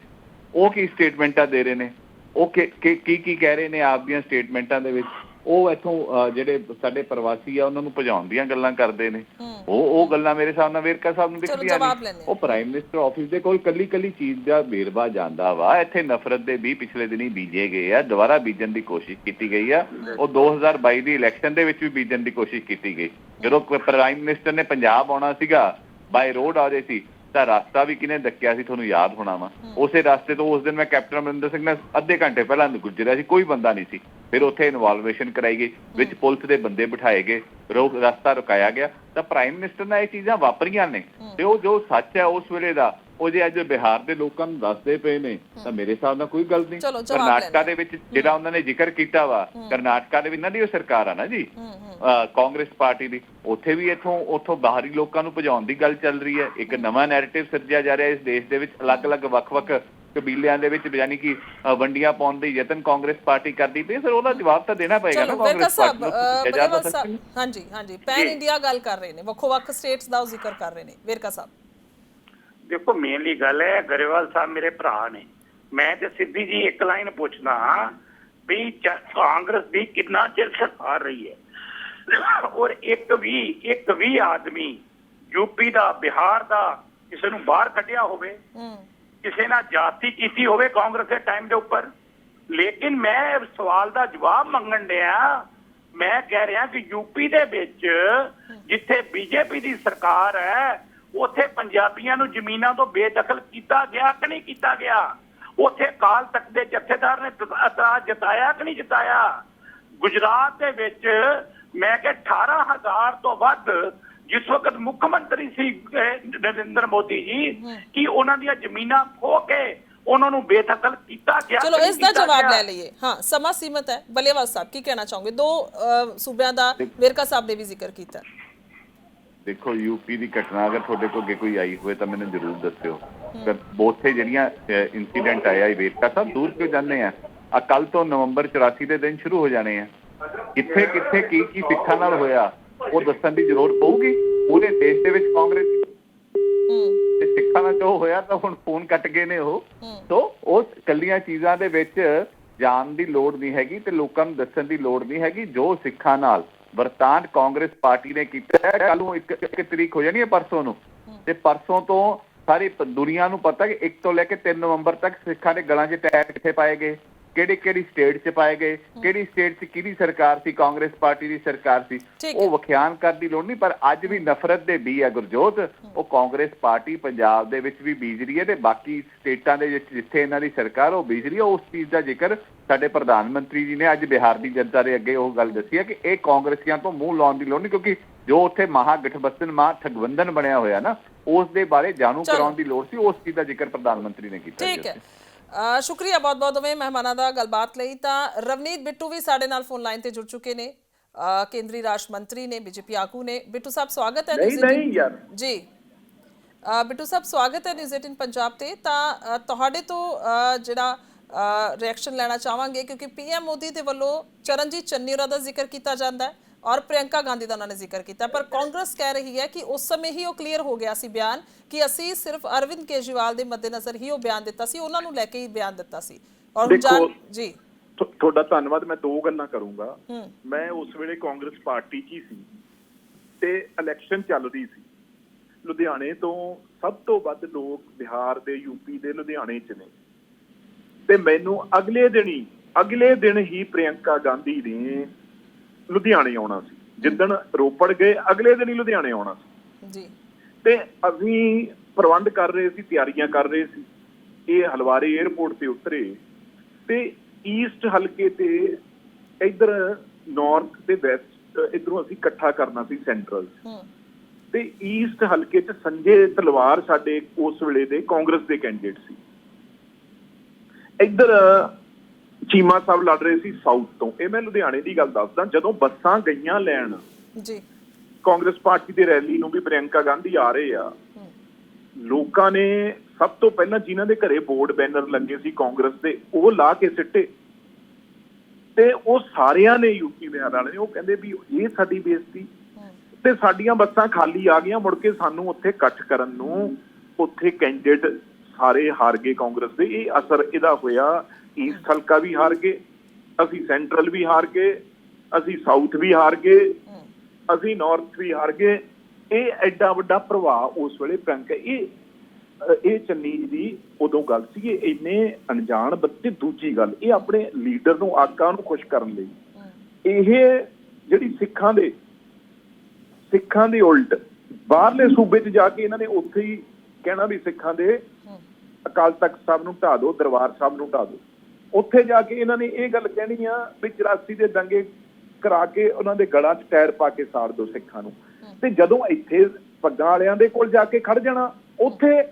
ਉਹ ਕੀ ਸਟੇਟਮੈਂਟਾਂ ਦੇ ਰਹੇ ਨੇ? ਉਹ ਕੀ- ਕੀ ਕਹਿ ਰਹੇ ਨੇ ਆਪ ਦੀਆਂ ਸਟੇਟਮੈਂਟਾਂ ਦੇ ਵਿੱਚ? ਉਹ ਇੱਥੋਂ ਜਿਹੜੇ ਸਾਡੇ ਪ੍ਰਵਾਸੀ ਆ ਉਹਨਾਂ ਨੂੰ ਭਜਾਉਣ ਦੀਆਂ ਗੱਲਾਂ ਕਰਦੇ ਨੇ। ਉਹ ਉਹ ਗੱਲਾਂ ਮੇਰੇ ਨਾਲ ਵੇਰਕਾ ਸਾਹਿਬ ਨੂੰ ਦਿਖਦੀਆਂ ਹਾਂ। ਉਹ ਪ੍ਰਾਈਮ ਮਿਨਿਸਟਰ ਆਫਿਸ ਦੇ ਕੋਲ ਕੱਲੀ ਕੱਲੀ ਚੀਜ਼ ਦਾ ਵੇਰਵਾ ਜਾਂਦਾ ਵਾ। ਇੱਥੇ ਨਫ਼ਰਤ ਦੇ ਵੀ ਪਿਛਲੇ ਦਿਨੀ ਬੀਜੇ ਗਏ ਆ। ਦੁਬਾਰਾ ਬੀਜਣ ਦੀ ਕੋਸ਼ਿਸ਼ ਕੀਤੀ ਗਈ ਆ। ਉਹ 2022 ਦੀ ਇਲੈਕਸ਼ਨ ਦੇ ਵਿੱਚ ਵੀ ਬੀਜਣ ਦੀ ਕੋਸ਼ਿਸ਼ ਕੀਤੀ ਗਈ। ਜਦੋਂ ਪ੍ਰਾਈਮ ਮਿਨਿਸਟਰ ਨੇ ਪੰਜਾਬ ਆਉਣਾ ਸੀਗਾ ਬਾਈ ਰੋਡ ਆਦੇ ਸੀ ਤਾਂ ਰਸਤਾ ਵੀ ਕਿਨੇ ਡੱਕਿਆ ਸੀ ਤੁਹਾਨੂੰ ਯਾਦ ਹੋਣਾ ਵਾ? ਉਸੇ ਰਸਤੇ ਤੋਂ ਉਸ ਦਿਨ ਮੈਂ ਕੈਪਟਨ ਅਮਰਿੰਦਰ ਸਿੰਘ ਨਾਲ ਅੱਧੇ ਘੰਟੇ ਪਹਿਲਾਂ ਗੁਜ਼ਰਿਆ ਸੀ ਕੋਈ ਬੰਦਾ ਨਹੀਂ ਸੀ। ਫਿਰ ਉੱਥੇ ਇਨਵੋਲਵੇਸ਼ਨ ਕਰਾਈ ਗਈ ਵਿੱਚ ਪੁਲਿਸ ਦੇ ਬੰਦੇ ਬਿਠਾਏ ਗਏ। ਰੋਕ ਰਸਤਾ ਰੁਕਾਇਆ ਗਿਆ ਤਾਂ ਪ੍ਰਾਈਮ ਮਿਨਿਸਟਰ ਨਾਲ ਇਹ ਚੀਜ਼ਾਂ ਵਾਪਰੀਆਂ ਨੇ। ਤੇ ਉਹ ਜੋ ਸੱਚ ਹੈ ਉਸ ਵੇਲੇ ਦਾ ਉਹ ਜੇ ਅੱਜ ਬਿਹਾਰ ਦੇ ਲੋਕਾਂ ਨੂੰ ਦੱਸਦੇ ਪਏ ਨੇ ਤਾਂ ਮੇਰੇ ਹਿਸਾਬ ਨਾਲ ਕੋਈ ਗਲਤ ਨਹੀਂ। ਕਰਨਾਟਕਾ। ਦੇ ਵਿੱਚ ਜਿਹੜਾ ਉਹਨਾਂ ਨੇ ਜ਼ਿਕਰ ਕੀਤਾ ਵਾ ਕਰਨਾਟਕਾ ਦੇ ਵਿੱਚ ਇਹਨਾਂ ਦੀ ਉਹ ਸਰਕਾਰ ਆ ਨਾ ਜੀ। ਕਾਂਗਰਸ ਪਾਰਟੀ ਦੀ। ਉੱਥੇ ਵੀ ਇੱਥੋਂ ਉੱਥੋਂ ਬਾਹਰੀ ਲੋਕਾਂ ਨੂੰ ਭਜਾਉਣ ਦੀ ਗੱਲ ਚੱਲ ਰਹੀ ਹੈ। ਇੱਕ ਨਵਾਂ ਨੈਰੇਟਿਵ ਸਿਰਜਿਆ ਜਾ ਰਿਹਾ ਇਸ ਦੇਸ਼ ਦੇ ਵਿੱਚ ਅਲੱਗ-ਅਲੱਗ ਵੱਖ-ਵੱਖ ਕਬੀਲਿਆਂ ਦੇ ਵਿੱਚ ਯਾਨੀ ਕਿ ਵੰਡੀਆਂ ਪਾਉਣ ਦੇ ਯਤਨ ਕਾਂਗਰਸ ਪਾਰਟੀ ਕਰਦੀ ਪਈ। ਫਿਰ ਉਹਦਾ ਜਵਾਬ ਤਾਂ ਦੇਣਾ ਪਏਗਾ ਨਾ ਕਾਂਗਰਸ ਸਾਹਿਬ ਪਾਰਟੀ ਨੂੰ ਹਾਂਜੀ ਹਾਂਜੀ ਪੈਨ ਇੰਡੀਆ ਗੱਲ ਕਰ ਰਹੇ ਨੇ ਵੱਖੋ ਵੱਖ ਸਟੇਟਸ ਦਾ ਜ਼ਿਕਰ ਕਰ ਰਹੇ ਨੇ ਵੇਰਕਾ ਸਾਹਿਬ। ਦੇਖੋ ਮੇਨਲੀ ਗੱਲ ਹੈ ਗਰੇਵਾਲ ਸਾਹਿਬ ਮੇਰੇ ਭਰਾ ਨੇ। ਮੈਂ ਤੇ ਸਿੱਧੀ ਜੀ ਇੱਕ ਲਾਈਨ ਪੁੱਛਦਾ ਵੀ ਕਾਂਗਰਸ ਦੀ ਕਿੰਨਾ ਚਿਰ ਸਰਕਾਰ ਰਹੀ ਹੈ? ਔਰ ਇੱਕ ਵੀ ਇੱਕ ਵੀ ਆਦਮੀ ਯੂਪੀ ਦਾ ਬਿਹਾਰ ਦਾ ਕਿਸੇ ਨੂੰ ਬਾਹਰ ਕੱਢਿਆ ਹੋਵੇ ਹੂੰ। ਕਿਸੇ ਨਾਲ ਜਾਤੀ ਕੀਤੀ ਹੋਵੇ ਕਾਂਗਰਸ ਦੇ ਟਾਈਮ ਦੇ ਉੱਪਰ। ਲੇਕਿਨ ਮੈਂ ਸਵਾਲ ਦਾ ਜਵਾਬ ਮੰਗਣ ਡਿਆ। ਮੈਂ ਕਹਿ ਰਿਹਾ ਕਿ ਯੂਪੀ ਦੇ ਵਿੱਚ ਜਿੱਥੇ ਬੀਜੇਪੀ ਦੀ ਸਰਕਾਰ ਹੈ, ਉੱਥੇ ਪੰਜਾਬੀਆਂ ਨੂੰ ਜ਼ਮੀਨਾਂ ਤੋਂ ਬੇਦਖਲ ਕੀਤਾ ਗਿਆ ਕਿ ਨਹੀਂ ਕੀਤਾ ਗਿਆ? ਉੱਥੇ ਕਾਲ ਤੱਕ ਦੇ ਜਥੇਦਾਰ ਨੇ ਇਤਰਾਜ਼ ਜਤਾਇਆ ਕਿ ਨਹੀਂ ਜਤਾਇਆ? ਗੁਜਰਾਤ ਦੇ ਵਿੱਚ ਮੈਂ ਕਿ 18000 ਤੋਂ ਵੱਧ ਜਿਸ ਵਕਤ ਮੁੱਖ ਮੰਤਰੀ ਸੀ ਨਰਿੰਦਰ ਮੋਦੀ ਜੀ ਕਿ ਉਹਨਾਂ ਦੀਆਂ ਜ਼ਮੀਨਾਂ ਖੋ ਕੇ ਉਹਨਾਂ ਨੂੰ ਬੇਦਖਲ ਕੀਤਾ ਗਿਆ ਚਲੋ ਇਸ ਦਾ ਜਵਾਬ? ਲੈ ਲਈਏ। ਹਾਂ ਸਮਾਂ ਸੀਮਤ ਹੈ। ਬਲੇਵਾਲ ਸਾਹਿਬ ਕੀ ਕਹਿਣਾ ਚਾਹੋਗੇ? ਦੋ ਸੂਬਿਆਂ ਦਾ ਵੇਰਕਾ ਸਾਹਿਬ ਨੇ ਵੀ ਜ਼ਿਕਰ ਕੀਤਾ। ਦੇਖੋ ਯੂਪੀ ਦੀ ਘਟਨਾ ਅਗਰ ਤੁਹਾਡੇ ਕੋਲ ਅੱਗੇ ਕੋਈ ਆਈ ਹੋਵੇ ਤਾਂ ਮੈਨੂੰ ਜ਼ਰੂਰ ਦੱਸਿਓ। ਪਰ ਬੋਥੇ ਜਿਹੜੀਆਂ ਇਨਸੀਡੈਂਟ ਆਇਆ ਇਹ ਵੇਰਕਾ ਸਾਹਿਬ ਦੂਰ ਕਿਉਂ ਜਾਂਦੇ ਆ? ਆ ਕੱਲ ਤੋਂ ਨਵੰਬਰ 84 ਦੇ ਦਿਨ ਸ਼ੁਰੂ ਹੋ ਜਾਣੇ ਆ। ਕਿੱਥੇ ਕਿੱਥੇ ਕੀ ਕੀ ਸਿੱਖਾਂ ਨਾਲ ਹੋਇਆ? ਉਹ ਦੱਸਣ ਦੀ ਜ਼ਰੂਰਤ ਪਊਗੀ। ਪੂਰੇ ਦੇਸ਼ ਦੇ ਵਿੱਚ ਕਾਂਗਰਸ ਤੇ ਸਿੱਖਾਂ ਨਾਲ ਜੋ ਹੋਇਆ ਤਾਂ ਹੁਣ ਫੋਨ ਕੱਟ ਗਏ ਨੇ ਉਹ। ਸੋ ਉਸ ਕੱਲੀਆਂ ਚੀਜ਼ਾਂ ਦੇ ਵਿੱਚ ਜਾਣ ਦੀ ਲੋੜ ਨਹੀਂ ਹੈਗੀ ਤੇ ਲੋਕਾਂ ਨੂੰ ਦੱਸਣ ਦੀ ਲੋੜ ਨਹੀਂ ਹੈਗੀ। ਜੋ ਸਿੱਖਾਂ ਨਾਲ ਵਰਤਾਨ ਕਾਂਗਰਸ ਪਾਰਟੀ ਨੇ ਕੀਤਾ ਹੈ ਕੱਲ ਨੂੰ ਇੱਕ ਇੱਕ ਤਰੀਕ ਹੋ ਜਾਣੀ ਹੈ ਪਰਸੋਂ ਨੂੰ। ਤੇ ਪਰਸੋਂ ਤੋਂ ਸਾਰੀ ਦੁਨੀਆ ਨੂੰ ਪਤਾ ਕਿ 1 ਤੋਂ ਲੈ ਕੇ 3 ਨਵੰਬਰ ਤੱਕ ਸਿੱਖਾਂ ਦੇ ਗਲਾਂ 'ਚ ਟੈਰ ਕਿੱਥੇ ਪਾਏ ਗਏ? ਕਿਹੜੀ ਕਿਹੜੀ ਸਟੇਟ 'ਚ ਪਾਏ ਗਏ ਕਿਹੜੀ ਸਟੇਟ 'ਚ ਕਿਹਦੀ ਸਰਕਾਰ ਸੀ ਕਾਂਗਰਸ ਪਾਰਟੀ ਦੀ ਸਰਕਾਰ ਸੀ ਉਹ ਵਿਖਿਆਨ ਕਰਨ ਦੀ ਲੋੜ ਨਹੀਂ ਪਰ ਅੱਜ ਵੀ ਨਫ਼ਰਤ ਦੇ ਬੀ ਹੈ ਗੁਰਜੋਤ ਉਹ ਕਾਂਗਰਸ ਪਾਰਟੀ ਪੰਜਾਬ ਦੇ ਵਿੱਚ ਵੀ ਬੀਜ ਰਹੀ ਹੈ ਤੇ ਬਾਕੀ ਸਟੇਟਾਂ ਦੇ ਵਿੱਚ ਜਿੱਥੇ ਇਹਨਾਂ ਦੀ ਸਰਕਾਰ ਉਹ ਬੀਜ ਰਹੀ ਹੈ ਉਸ ਚੀਜ਼ ਦਾ ਜ਼ਿਕਰ ਸਾਡੇ ਪ੍ਰਧਾਨ ਮੰਤਰੀ ਜੀ ਨੇ ਅੱਜ ਬਿਹਾਰ ਦੀ ਜਨਤਾ ਦੇ ਅੱਗੇ ਉਹ ਗੱਲ ਦੱਸੀ ਹੈ ਕਿ ਇਹ ਕਾਂਗਰਸੀਆਂ ਤੋਂ ਮੂੰਹ ਲਾਉਣ ਦੀ ਲੋੜ ਨਹੀਂ ਕਿਉਂਕਿ ਜੋ ਉੱਥੇ ਮਹਾ ਗਠਬੰਧਨ ਮਹਾ ਠਗਬੰਧਨ ਬਣਿਆ ਹੋਇਆ ਨਾ ਉਸ ਦੇ ਬਾਰੇ ਜਾਣੂ। ਕਰਾਉਣ ਦੀ ਲੋੜ ਸੀ ਉਸ ਚੀਜ਼ ਦਾ ਜ਼ਿਕਰ ਪ੍ਰਧਾਨ ਮੰਤਰੀ ਨੇ ਕੀਤਾ ਠੀਕ ਹੈ। ਸ਼ੁਕਰੀਆ ਬਹੁਤ ਬਹੁਤ ਦੋਵੇਂ ਮਹਿਮਾਨਾਂ ਦਾ ਗੱਲਬਾਤ ਲਈ। ਤਾਂ ਰਵਨੀਤ ਬਿੱਟੂ ਵੀ ਸਾਡੇ ਨਾਲ ਫੋਨ ਲਾਈਨ ਤੇ ਜੁੜ ਚੁੱਕੇ ਨੇ। ਕੇਂਦਰੀ ਰਾਜ ਮੰਤਰੀ ਨੇ ਬੀਜੇਪੀ ਆਗੂ ਨੇ। ਬਿੱਟੂ ਸਾਹਿਬ ਸਵਾਗਤ ਹੈ ਨਹੀਂ News 18 ਨਹੀਂ ਯਾਰ। ਜੀ। ਬਿੱਟੂ ਸਾਹਿਬ ਸਵਾਗਤ ਹੈ ਨਿਊਜ਼ 18 ਪੰਜਾਬ ਤੇ। ਤਾਂ ਤੁਹਾਡੇ ਤੋਂ ਜਿਹੜਾ ਰਿਐਕਸ਼ਨ ਲੈਣਾ ਚਾਹਾਂਗੇ ਕਿਉਂਕਿ ਪੀਐਮ ਮੋਦੀ ਦੇ ਵੱਲੋਂ ਚਰਨਜੀਤ ਚੰਨੀ ਹੋਰਾਂ ਦਾ ਜ਼ਿਕਰ ਕੀਤਾ ਜਾਂਦਾ ਹੈ। ਔਰ ਪ੍ਰਿਯੰਕਾ ਗਾਂਧੀ ਦਾ ਉਹਨਾਂ ਨੇ ਜ਼ਿਕਰ ਕੀਤਾ। ਪਰ ਕਾਂਗਰਸ ਕਹਿ ਰਹੀ ਹੈ ਕਿ ਉਸ ਸਮੇਂ ਹੀ ਉਹ ਕਲੀਅਰ ਹੋ ਗਿਆ ਸੀ ਬਿਆਨ ਕਿ ਅਸੀਂ ਸਿਰਫ ਅਰਵਿੰਦ ਕੇਜਰੀਵਾਲ ਦੇ ਮੱਦੇਨਜ਼ਰ ਹੀ ਉਹ ਬਿਆਨ ਦਿੱਤਾ ਸੀ ਉਹਨਾਂ ਨੂੰ ਲੈ ਕੇ ਹੀ ਬਿਆਨ ਦਿੱਤਾ ਸੀ। ਔਰ ਦੇਖੋ, ਜੀ। ਤੁਹਾਡਾ ਧੰਨਵਾਦ ਮੈਂ ਦੋ ਗੱਲਾਂ ਕਰੂੰਗਾ। ਮੈਂ ਉਸ ਵੇਲੇ ਕਾਂਗਰਸ ਪਾਰਟੀ 'ਚ ਹੀ ਸੀ ਤੇ ਇਲੈਕਸ਼ਨ ਚੱਲ ਰਹੀ ਸੀ। ਲੁਧਿਆਣੇ ਤੋਂ ਸਭ ਤੋਂ ਵੱਧ ਲੋਕ ਬਿਹਾਰ ਦੇ ਯੂਪੀ ਦੇ ਲੁਧਿਆਣੇ 'ਚ ਨੇ। ਤੇ ਮੈਨੂੰ ਅਗਲੇ ਦਿਨ ਹੀ ਅਗਲੇ ਦਿਨ ਹੀ ਪ੍ਰਿਯੰਕਾ ਗਾਂਧੀ ਨੇ ਲੁਧਿਆਣੇ ਆਉਣਾ ਸੀ। ਜਿੱਦਣ ਰੋਪੜ ਗਏ ਅਗਲੇ ਦਿਨ ਹੀ ਲੁਧਿਆਣੇ ਆਉਣਾ ਸੀ। ਜੀ। ਤੇ ਅਸੀਂ ਪ੍ਰਬੰਧ ਕਰ ਰਹੇ ਸੀ ਤਿਆਰੀਆਂ ਕਰ ਰਹੇ ਸੀ। ਇਹ ਹਲਵਾਰੇ 에ਅਰਪੋਰਟ ਤੇ ਉਤਰੇ ਤੇ ਈਸਟ ਹਲਕੇ ਤੇ ਇਧਰ ਨਾਰਥ ਤੇ ਵੈਸਟ ਇਧਰੋਂ ਅਸੀਂ ਇਕੱਠਾ ਕਰਨਾ ਸੀ ਸੈਂਟਰਲ ਤੇ ਈਸਟ ਹਲਕੇ 'ਚ ਸੰਜੇ ਤਲਵਾਰ ਸਾਡੇ ਉਸ ਵੇਲੇ ਦੇ ਕਾਂਗਰਸ ਦੇ ਕੈਂਡੀਡੇਟ ਸੀ। ਇੱਧਰ ਚੀਮਾ ਸਾਹਿਬ ਲੜ ਰਹੇ ਸੀ ਸਾਊਥ ਤੋਂ। ਇਹ ਮੈਂ ਲੁਧਿਆਣੇ ਦੀ ਗੱਲ ਦੱਸਦਾ ਜਦੋਂ ਬੱਸਾਂ ਗਈਆਂ ਲੈਣ ਜੀ। ਕਾਂਗਰਸ ਪਾਰਟੀ ਦੀ ਰੈਲੀ ਨੂੰ ਵੀ ਪ੍ਰਿਯੰਕਾ ਗਾਂਧੀ ਆ ਰਹੇ ਆ। ਲੋਕਾਂ ਨੇ ਸਭ ਤੋਂ ਪਹਿਲਾਂ ਜਿਨ੍ਹਾਂ ਦੇ ਘਰੇ ਬੋਰਡ ਬੈਨਰ ਲੱਗੇ ਸੀ ਕਾਂਗਰਸ ਦੇ ਉਹ ਲਾ ਕੇ ਸਿੱਟੇ। ਤੇ ਉਹ ਸਾਰਿਆਂ ਨੇ ਯੂਪੀ ਬਿਹਾਰ ਵਾਲੇ ਨੇ ਉਹ ਕਹਿੰਦੇ ਵੀ ਇਹ ਸਾਡੀ ਬੇਇੱਜ਼ਤੀ। ਤੇ ਸਾਡੀਆਂ ਬੱਸਾਂ ਖਾਲੀ ਆ ਗਈਆਂ ਮੁੜ ਕੇ ਸਾਨੂੰ ਉੱਥੇ ਇਕੱਠ ਕਰਨ ਨੂੰ ਉੱਥੇ ਕੈਂਡੀਡੇਟ ਸਾਰੇ ਹਾਰ ਗਏ ਕਾਂਗਰਸ ਦੇ। ਇਹ ਅਸਰ ਇਹਦਾ ਹੋਇਆ ਈਸਟ ਹਲਕਾ ਵੀ ਹਾਰ ਗਏ, ਅਸੀਂ ਸੈਂਟਰਲ ਵੀ ਹਾਰ ਗਏ, ਅਸੀਂ ਸਾਊਥ ਵੀ ਹਾਰ ਗਏ, ਅਸੀਂ ਨਾਰਥ ਵੀ ਹਾਰ ਗਏ। ਇਹ ਐਡਾ ਵੱਡਾ ਪ੍ਰਭਾਵ ਉਸ ਵੇਲੇ ਬੈਂਕ ਇਹ ਇਹ ਚੰਨੀ ਜੀ ਦੀ ਉਦੋਂ ਗੱਲ ਸੀ ਇਹ ਇੰਨੇ ਅਣਜਾਣ ਬੱਚੇ ਦੂਜੀ ਗੱਲ, ਇਹ ਆਪਣੇ ਲੀਡਰ ਨੂੰ ਆਕਾ ਨੂੰ ਖੁਸ਼ ਕਰਨ ਲਈ। ਇਹ ਜਿਹੜੀ ਸਿੱਖਾਂ ਦੇ ਸਿੱਖਾਂ ਦੇ ਉਲਟ, ਬਾਹਰਲੇ ਸੂਬੇ 'ਚ ਜਾ ਕੇ ਇਹਨਾਂ ਨੇ ਉੱਥੇ ਹੀ ਕਹਿਣਾ ਵੀ ਸਿੱਖਾਂ ਦੇ ਅਕਾਲ ਤਖਤ ਸਾਹਿਬ ਨੂੰ ਢਾ ਦਿਓ, ਦਰਬਾਰ ਸਾਹਿਬ ਨੂੰ ਢਾ ਦਿਓ। ਉੱਥੇ ਜਾ ਕੇ ਇਹਨਾਂ ਨੇ ਇਹ ਗੱਲ ਕਹਿਣੀ ਆ ਵੀ 84 ਦੇ ਦੰਗੇ ਕਰਾ ਕੇ ਉਹਨਾਂ ਦੇ ਗਲਾਂ 'ਚ ਟਾਇਰ ਪਾ ਕੇ ਸਾੜ ਦਿਓ ਸਿੱਖਾਂ ਨੂੰ। ਤੇ ਜਦੋਂ ਇੱਥੇ ਪੱਗਾਂ ਵਾਲਿਆਂ ਦੇ ਕੋਲ ਜਾ ਕੇ ਖੜ ਜਾਣਾ ਉੱਥੇ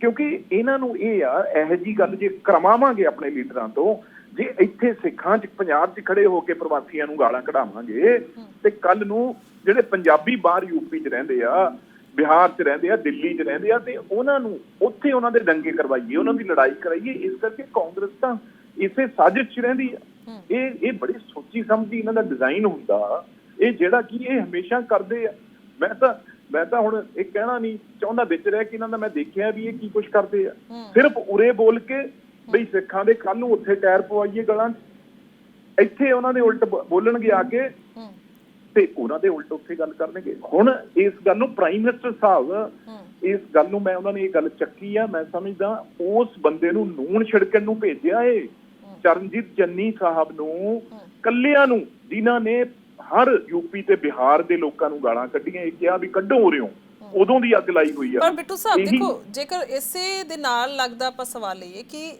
ਕਿਉਂਕਿ ਇਹਨਾਂ ਨੂੰ ਇਹ ਆ ਇਹੋ ਜੀ ਗੱਲ ਜੇ ਕਰਵਾਵਾਂਗੇ ਆਪਣੇ ਲੀਡਰਾਂ ਤੋਂ ਜੇ ਇੱਥੇ ਸਿੱਖਾਂ 'ਚ ਪੰਜਾਬ 'ਚ ਖੜੇ ਹੋ ਕੇ ਪ੍ਰਵਾਸੀਆਂ ਨੂੰ ਗਾਲਾਂ ਕਢਾਵਾਂਗੇ ਤੇ ਕੱਲ ਨੂੰ ਜਿਹੜੇ ਪੰਜਾਬੀ ਬਾਹਰ ਯੂਪੀ 'ਚ ਰਹਿੰਦੇ ਆ ਬਿਹਾਰ 'ਚ ਰਹਿੰਦੇ ਆ ਦਿੱਲੀ 'ਚ ਰਹਿੰਦੇ ਆ ਤੇ ਉਹਨਾਂ ਨੂੰ ਉੱਥੇ ਉਹਨਾਂ ਦੇ ਦੰਗੇ ਕਰਵਾਈਏ ਉਹਨਾਂ ਦੀ ਲੜਾਈ ਕਰਾਈਏ ਇਸ ਕਰਕੇ ਕਾਂਗਰਸ ਤਾਂ ਇਸੇ ਸਾਜ਼ਿਸ਼ 'ਚ ਰਹਿੰਦੀ ਆ। ਇਹ ਇਹ ਬੜੀ ਸੋਚੀ ਸਮਝੀ ਇਹਨਾਂ ਦਾ ਡਿਜ਼ਾਈਨ ਹੁੰਦਾ ਇਹ ਜਿਹੜਾ ਕਿ ਇਹ ਹਮੇਸ਼ਾ ਕਰਦੇ ਆ। ਮੈਂ ਤਾਂ ਮੈਂ ਤਾਂ ਹੁਣ ਇਹ ਕਹਿਣਾ ਨਹੀਂ ਚਾਹੁੰਦਾ ਵਿੱਚ ਰਹਿ ਕੇ ਇਹਨਾਂ ਦਾ ਮੈਂ ਦੇਖਿਆ ਵੀ ਇਹ ਕੀ ਕੁਝ ਕਰਦੇ ਆ। ਸਿਰਫ ਉਰੇ ਬੋਲ ਕੇ ਬਈ ਸਿੱਖਾਂ ਦੇ ਕੱਲ ਨੂੰ ਉੱਥੇ ਟਾਇਰ ਪਵਾਈਏ ਗਲਾਂ 'ਚ। ਇੱਥੇ ਉਹਨਾਂ ਦੇ ਉਲਟ ਬੋਲਣਗੇ ਆ ਕੇ ਤੇ ਉਹਨਾਂ ਦੇ ਉਲਟ ਉੱਥੇ ਗੱਲ ਕਰਨਗੇ। ਹੁਣ ਇਸ ਗੱਲ ਨੂੰ ਪ੍ਰਾਈਮ ਮਿਨਿਸਟਰ ਸਾਹਿਬ ਇਸ ਗੱਲ ਨੂੰ ਮੈਂ ਉਹਨਾਂ ਨੇ ਇਹ ਗੱਲ ਚੱਕੀ ਆ ਮੈਂ ਸਮਝਦਾ ਉਸ ਬੰਦੇ ਨੂੰ ਨੂਣ ਛਿੜਕਣ ਨੂੰ ਭੇਜਿਆ ਏ। ਚਰਨਜੀਤ ਚੰਨੀ ਸਾਹਿਬ ਨੂੰ ਕੱਲਿਆਂ ਨੂੰ ਜਿਨ੍ਹਾਂ ਨੇ ਹਰ ਯੂਪੀ ਤੇ ਬਿਹਾਰ ਦੇ ਲੋਕਾਂ ਨੂੰ ਗਾਲਾਂ ਕੱਢੀਆਂ ਇਹ ਕਿਹਾ ਵੀ ਕੱਢੋ ਉਰਿਓ ਉਦੋਂ ਦੀ ਅੱਗ ਲਾਈ ਹੋਈ ਆ। ਪਰ ਬਿੱਟੂ ਸਾਹਿਬ ਦੇਖੋ ਜੇਕਰ ਇਸੇ ਦੇ ਨਾਲ ਲੱਗਦਾ ਆਪਾਂ ਸਵਾਲ ਲਈਏ ਕਿ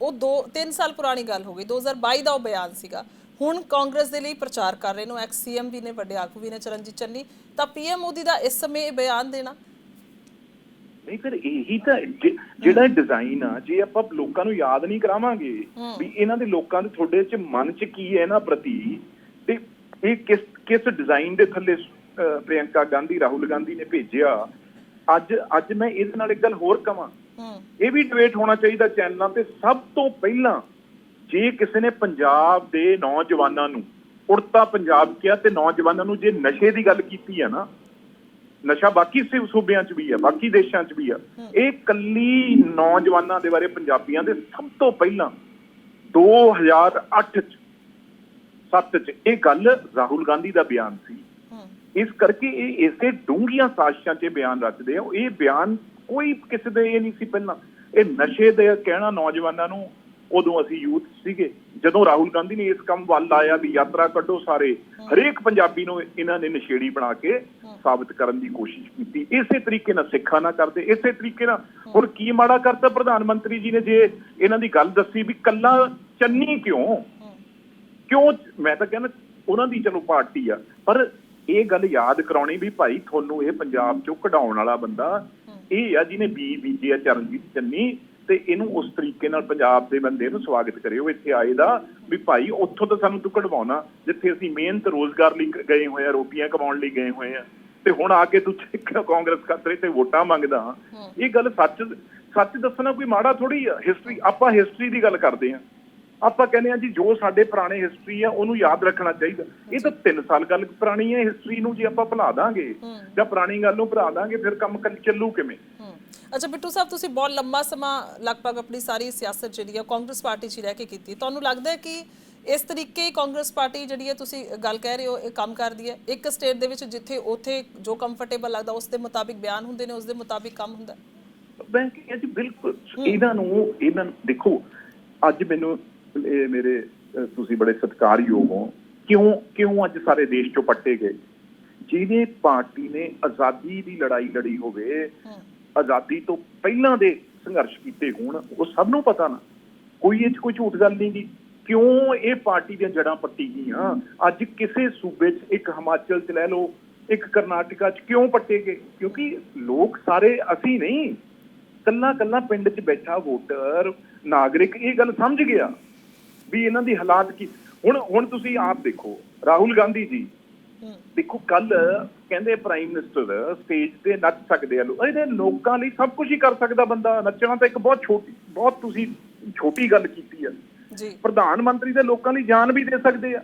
ਉਹ 2 3 ਸਾਲ ਪੁਰਾਣੀ ਗੱਲ ਹੋ ਗਈ 2022 ਦਾ ਉਹ ਬਿਆਨ ਸੀਗਾ। ਹੁਣ ਕਾਂਗਰਸ ਦੇ ਲਈ ਪ੍ਰਚਾਰ ਕਰ ਰਹੇ ਨੇ ਐਕਸ ਸੀਐਮ ਵੀ ਨੇ ਵੱਡੇ ਆਗੂ ਵੀ ਨੇ ਚਰਨਜੀਤ ਚੰਨੀ। ਤਾਂ ਪੀਐਮ ਮੋਦੀ ਦਾ ਇਸ ਸਮੇਂ ਇਹ ਬਿਆਨ ਦੇਣਾ? ਨਹੀਂ ਫਿਰ ਇਹੀ ਤਾਂ ਜਿਹੜਾ ਡਿਜ਼ਾਈਨ ਆ ਜੇ ਆਪਾਂ ਲੋਕਾਂ ਨੂੰ ਯਾਦ ਨਹੀਂ ਕਰਾਵਾਂਗੇ ਵੀ ਇਹਨਾਂ ਦੇ ਲੋਕਾਂ ਦੇ ਤੁਹਾਡੇ ਚ ਮਨ ਚ ਕੀ ਹੈ ਇਹਨਾਂ ਪ੍ਰਤੀ ਤੇ ਇਹ ਕਿਸ ਕਿਸ ਡਿਜ਼ਾਈਨ ਦੇ ਥੱਲੇ ਪ੍ਰਿਯੰਕਾ ਗਾਂਧੀ ਰਾਹੁਲ ਗਾਂਧੀ ਨੇ ਭੇਜਿਆ ਅੱਜ ਅੱਜ ਮੈਂ ਇਹਦੇ ਨਾਲ ਇੱਕ ਗੱਲ ਹੋਰ ਕਵਾਂ। ਇਹ ਵੀ ਡਿਬੇਟ ਹੋਣਾ ਚਾਹੀਦਾ ਚੈਨਲਾਂ ਤੇ ਸਭ ਤੋਂ ਪਹਿਲਾਂ ਜੇ ਕਿਸੇ ਨੇ ਪੰਜਾਬ ਦੇ ਨੌਜਵਾਨਾਂ ਨੂੰ ਉੜਤਾ ਪੰਜਾਬ ਕਿਹਾ ਤੇ ਨੌਜਵਾਨਾਂ ਨੂੰ ਜੇ ਨਸ਼ੇ ਦੀ ਗੱਲ ਕੀਤੀ ਹੈ ਨਾ ਨਸ਼ਾ ਬਾਕੀ ਸੂਬਿਆਂ 'ਚ ਵੀ ਆ ਬਾਕੀ ਦੇਸ਼ਾਂ 'ਚ ਵੀ ਆ ਇਹ ਕੱਲੀ ਨੌਜਵਾਨਾਂ ਦੇ ਬਾਰੇ ਪੰਜਾਬੀਆਂ ਦੇ ਸਭ ਤੋਂ ਪਹਿਲਾਂ 2008 'ਚ 7 'ਚ ਇਹ ਗੱਲ ਰਾਹੁਲ ਗਾਂਧੀ ਦਾ ਬਿਆਨ ਸੀ। ਹੂੰ। ਇਸ ਕਰਕੇ ਇਹ ਇਸੇ ਡੂੰਘੀਆਂ ਸਾਜ਼ਿਸ਼ਾਂ 'ਚ ਬਿਆਨ ਰਚਦੇ ਆ ਇਹ ਬਿਆਨ ਕੋਈ ਕਿਸੇ ਦੇ ਇਹ ਨਹੀਂ ਸੀ ਪਹਿਲਾਂ। ਇਹ ਨਸ਼ੇ ਦੇ ਕਹਿਣਾ ਨੌਜਵਾਨਾਂ ਨੂੰ ਉਦੋਂ ਅਸੀਂ ਯੂਥ ਸੀਗੇ। ਜਦੋਂ ਰਾਹੁਲ ਗਾਂਧੀ ਨੇ ਇਸ ਕੰਮ ਵੱਲ ਆਇਆ ਵੀ ਯਾਤਰਾ ਕੱਢੋ ਸਾਰੇ ਹਰੇਕ ਪੰਜਾਬੀ ਨੂੰ ਇਹਨਾਂ ਨੇ ਨਸ਼ੇੜੀ ਬਣਾ ਕੇ ਸਾਬਤ ਕਰਨ ਦੀ ਕੋਸ਼ਿਸ਼ ਕੀਤੀ। ਇਸੇ ਤਰੀਕੇ ਨਾਲ ਸਿੱਖਾਂ ਨਾਲ ਕਰਦੇ ਇਸੇ ਤਰੀਕੇ ਨਾਲ ਹੁਣ ਕੀ ਮਾੜਾ ਕਰਤਾ ਪ੍ਰਧਾਨ ਮੰਤਰੀ ਜੀ ਨੇ ਜੇ ਇਹਨਾਂ ਦੀ ਗੱਲ ਦੱਸੀ ਵੀ ਕੱਲਾ ਚੰਨੀ ਕਿਉਂ? ਕਿਉਂ? ਮੈਂ ਤਾਂ ਕਹਿੰਦਾ ਉਹਨਾਂ ਦੀ ਚਲੋ ਪਾਰਟੀ ਆ ਪਰ ਇਹ ਗੱਲ ਯਾਦ ਕਰਾਉਣੀ ਵੀ ਭਾਈ ਤੁਹਾਨੂੰ ਇਹ ਪੰਜਾਬ ਚੋਂ ਕਢਾਉਣ ਵਾਲਾ ਬੰਦਾ ਇਹ ਆ ਜਿਹਨੇ ਬੀ ਬੀਜੇ ਆ ਚਰਨਜੀਤ ਚੰਨੀ ਤੇ ਇਹਨੂੰ ਉਸ ਤਰੀਕੇ ਨਾਲ ਪੰਜਾਬ ਦੇ ਬੰਦੇ ਨੂੰ ਸਵਾਗਤ ਕਰਿਓ ਇੱਥੇ ਆਏ ਦਾ ਵੀ ਭਾਈ ਉੱਥੋਂ ਤਾਂ ਸਾਨੂੰ ਤੂੰ ਕਢਵਾਉਣਾ ਜਿੱਥੇ ਅਸੀਂ ਮਿਹਨਤ ਰੋਜ਼ਗਾਰ ਲਈ ਗਏ ਹੋਏ ਆ ਰੋਟੀਆਂ ਕਮਾਉਣ ਲਈ ਗਏ ਹੋਏ ਆ। ਤੇ ਹੁਣ ਆ ਕੇ ਤੂੰ ਕਾਂਗਰਸ ਖਾਤਰੇ ਤੇ ਵੋਟਾਂ ਮੰਗਦਾ ਇਹ ਗੱਲ ਸੱਚ ਸੱਚ ਦੱਸਣਾ ਕੋਈ ਮਾੜਾ ਥੋੜੀ ਆ ਹਿਸਟਰੀ ਆਪਾਂ ਹਿਸਟਰੀ ਦੀ ਗੱਲ ਕਰਦੇ ਆ ਆਪਾਂ ਕਹਿੰਦੇ ਆ ਜੀ ਜੋ ਸਾਡੇ ਪੁਰਾਣੇ ਹਿਸਟਰੀ ਆ ਉਹਨੂੰ ਯਾਦ ਰੱਖਣਾ ਚਾਹੀਦਾ। ਇਹ ਤਾਂ 3 ਸਾਲ ਗੱਲ ਪੁਰਾਣੀ ਹੈ ਹਿਸਟਰੀ ਨੂੰ ਜੇ ਆਪਾਂ ਭੁਲਾ ਦਾਂਗੇ ਜਾਂ ਪੁਰਾਣੀ ਗੱਲ ਨੂੰ ਭੁਲਾ ਦਾਂਗੇ ਫਿਰ ਕੰਮ ਚੱਲੂ ਕਿਵੇਂ? ਹੂੰ ਅੱਛਾ ਬਿੱਟੂ ਸਾਹਿਬ ਤੁਸੀਂ ਬਹੁਤ ਲੰਮਾ ਸਮਾਂ ਲਗਭਗ ਆਪਣੀ ਸਾਰੀ ਸਿਆਸਤ ਜਿਹੜੀ ਹੈ ਕਾਂਗਰਸ ਪਾਰਟੀ 'ਚ ਰਹਿ ਕੇ ਕੀਤੀ। ਤੁਹਾਨੂੰ ਲੱਗਦਾ ਹੈ ਕਿ ਇਸ ਤਰੀਕੇ ਹੀ ਕਾਂਗਰਸ ਪਾਰਟੀ ਜਿਹੜੀ ਹੈ ਤੁਸੀਂ ਗੱਲ ਕਹਿ ਰਹੇ ਹੋ ਇਹ ਕੰਮ ਕਰਦੀ ਹੈ? ਇੱਕ ਸਟੇਟ ਦੇ ਵਿੱਚ ਜਿੱਥੇ ਉਥੇ ਜੋ ਕੰਫਰਟੇਬਲ ਲੱਗਦਾ ਉਸ ਦੇ ਮੁਤਾਬਿਕ ਬਿਆਨ ਹੁੰਦੇ ਨੇ ਉਸ ਦੇ ਮੁਤਾਬਿਕ ਕੰਮ ਹੁੰਦਾ। ਮੈਂ ਕਿਹਾ ਜੀ ਬਿਲਕੁਲ। ਇਹਨਾਂ ਨੂੰ ਇਹਨਾਂ ਦੇਖੋ ਅੱਜ ਮੈਨੂੰ ਇਹ ਮੇਰੇ ਤੁਸੀਂ ਬੜੇ ਸਤਿਕਾਰਯੋਗ ਹੋ। ਕਿਉਂ ਕਿਉਂ ਅੱਜ ਸਾਰੇ ਦੇਸ਼ ਚੋਂ ਪੱਟੇ ਗਏ? ਜਿਹਨੇ ਪਾਰਟੀ ਨੇ ਆਜ਼ਾਦੀ ਦੀ ਲੜਾਈ ਲੜੀ ਹੋਵੇ ਆਜ਼ਾਦੀ ਤੋਂ ਪਹਿਲਾਂ ਦੇ ਸੰਘਰਸ਼ ਕੀਤੇ ਹੋਣ, ਉਹ ਸਭ ਨੂੰ ਪਤਾ ਨਾ। ਕੋਈ ਇਹ 'ਚ ਕੋਈ ਝੂਠ ਗੱਲ ਨਹੀਂ ਗੀ। ਕਿਉਂ ਇਹ ਪਾਰਟੀ ਦੀਆਂ ਜੜਾਂ ਪੱਟੀ ਗਈਆਂ? ਅੱਜ ਕਿਸੇ ਸੂਬੇ 'ਚ ਇੱਕ ਹਿਮਾਚਲ 'ਚ ਲੈ ਲਓ, ਇੱਕ ਕਰਨਾਟਕਾ 'ਚ ਕਿਉਂ ਪੱਟੇ ਗਏ? ਕਿਉਂਕਿ ਲੋਕ ਸਾਰੇ ਅਸੀਂ ਨਹੀਂ। ਕੱਲਾ ਕੱਲਾ ਪਿੰਡ 'ਚ ਬੈਠਾ ਵੋਟਰ, ਨਾਗਰਿਕ ਇਹ ਗੱਲ ਸਮਝ ਗਿਆ ਵੀ ਇਹਨਾਂ ਦੀ ਹਾਲਾਤ ਕੀ। ਹੁਣ ਹੁਣ ਤੁਸੀਂ ਆਪ ਦੇਖੋ, ਰਾਹੁਲ ਗਾਂਧੀ ਜੀ ਦੇਖੋ ਕੱਲ ਕਹਿੰਦੇ ਪ੍ਰਾਈਮ ਮਿਨਿਸਟਰ ਸਟੇਜ ਤੇ ਨੱਚ ਸਕਦੇ ਆ ਲੋਕ ਇਹਦੇ ਲੋਕਾਂ ਲਈ ਸਭ ਕੁਝ ਹੀ ਕਰ ਸਕਦਾ ਬੰਦਾ ਨੱਚਣਾ ਤਾਂ ਇੱਕ ਬਹੁਤ ਛੋਟੀ ਬਹੁਤ ਤੁਸੀਂ ਛੋਟੀ ਗੱਲ ਕੀਤੀ ਆ। ਜੀ। ਪ੍ਰਧਾਨ ਮੰਤਰੀ ਦੇ ਲੋਕਾਂ ਲਈ ਜਾਨ ਵੀ ਦੇ ਸਕਦੇ ਆ